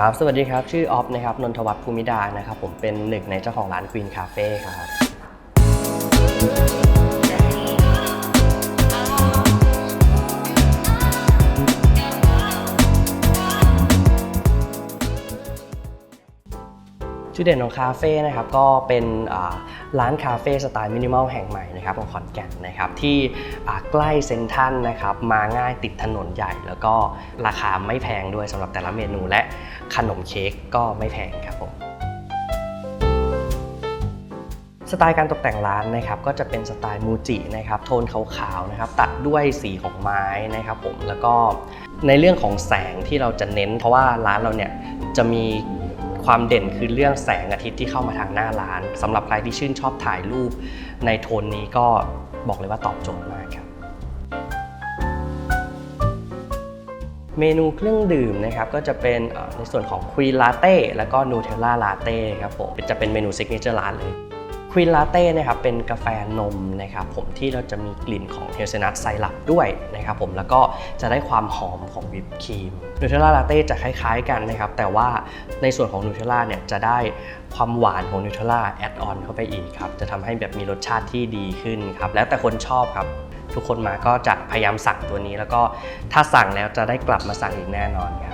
ครับ สวัสดีครับ ชื่อออฟนะครับ นนทวัฒน์ภูมิดานะครับ ผมเป็นหนึ่งในเจ้าของร้าน Queen Cafe ครับ จุดเด่นของคาเฟ่นะครับก็เป็นร้านคาเฟ่สไตล์มินิมอลแห่งใหม่นะครับของขอนแก่นนะครับที่ใกล้เซ็นทรัลนะครับมาง่ายติดถนนใหญ่ แล้วก็ราคาไม่แพงด้วยสำหรับแต่ละเมนูและขนมเค้กก็ไม่แพงครับผมสไตล์การตกแต่งร้านนะครับก็จะเป็นสไตล์มูจินะครับโทนขาวๆนะครับตัดด้วยสีของไม้นะครับผมแล้วก็ในเรื่องของแสงที่เราจะเน้น เพราะว่าร้านเราเนี่ยจะมี ความเด่นคือเรื่องแสงอาทิตย์ที่เข้ามาทางหน้าร้านสำหรับใครที่ชื่นชอบถ่ายรูป ในโทนนี้ก็บอกเลยว่าตอบโจทย์มากครับ เมนูเครื่องดื่มนะครับก็จะเป็นในส่วนของควีนลาเต้แล้วก็นูเทลล่าลาเต้ครับผมจะเป็นเมนูซิกเนเจอร์ร้านเลย ควีนลาเต้นะครับเป็นกาแฟนมนะครับผมที่เราจะมีกลิ่นของเฮลเซนัทไซรัปด้วยนะครับผมแล้วก็จะได้ความหอมของวิปครีมนูเทลล่าลาเต้จะคล้ายๆกันนะครับแต่ว่าในส่วนของนูเทลล่าเนี่ยจะได้ความหวานของนูเทลล่าแอดออนเข้าไปอีกครับจะทำให้แบบมีรสชาติที่ดีขึ้นครับแล้วแต่คนชอบครับทุกคนมาก็จะพยายามสั่งตัวนี้ แล้วก็ถ้าสั่งแล้วจะได้กลับมาสั่งอีกแน่นอนครับ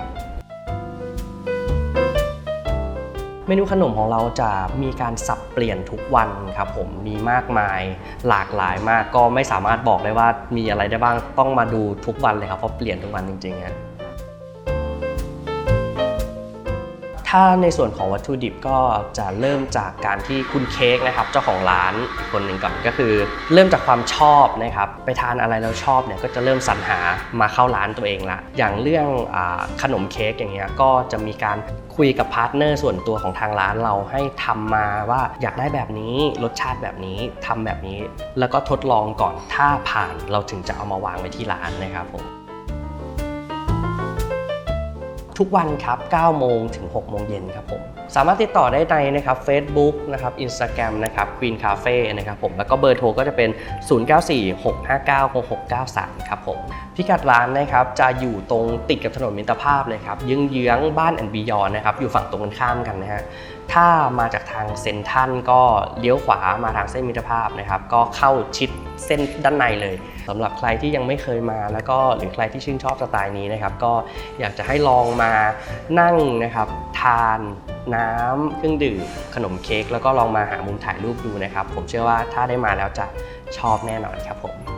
มนูขนมของเราจะมีการสับเปลี่ยนทุกวันครับผมมีมากมายหลากหลายมากก็ไม่สามารถบอกได้ว่ามีอะไรได้บ้างต้องมาดูทุกวันเลยครับเพราะเปลี่ยนทุกวันจริงๆฮะ ถ้าในส่วนของวัตถุดิบก็จะเริ่มจากการที่คุณเค้กนะครับเจ้าของร้านคนหนึ่งก่อนก็คือ เริ่มจากความชอบนะครับไปทานอะไรแล้วชอบเนี่ยก็จะเริ่มสรรหามาเข้าร้านตัวเองละอย่างเรื่องอขนมเค้กอย่างเงี้ยก็จะมีการคุยกับพาร์ทเนอร์ส่วนตัวของทางร้านเราให้ทำมาว่าอยากได้แบบนี้รสชาติแบบนี้ทำแบบนี้ แล้วก็ทดลองก่อนถ้าผ่านเราถึงจะเอามาวางไว้ที่ร้านนะครับผม ทุกวันครับ 9 โมงถึง 6 โมงเย็นครับผม สามารถติดต่อได้ในนะครับ Facebook นะครับ Instagram นะครับ Queen Cafe นะครับผม แล้วก็เบอร์โทรก็จะเป็น 0946596693 ครับผม พิกัดร้านนะครับจะอยู่ตรงติดกับถนนมิตรภาพเลยครับเยื้องบ้านแอนบียอนนะครับ อยู่ฝั่งตรงกันข้ามกันนะฮะ ถ้ามาจากทางเซนทันก็เลี้ยวขวามาทางเส้นมิตรภาพนะครับ ก็เข้าชิดเส้นด้านในเลยสำหรับใครที่ยังไม่เคยมาแล้วก็หรือใครที่ชื่นชอบสไตล์นี้นะครับก็อยากจะให้ลองมานั่งนะครับทานน้ำเครื่องดื่มขนมเค้กแล้วก็ลองมาหามุมถ่ายรูปดูนะครับ ผมเชื่อว่าถ้าได้มาแล้วจะชอบแน่นอนครับผม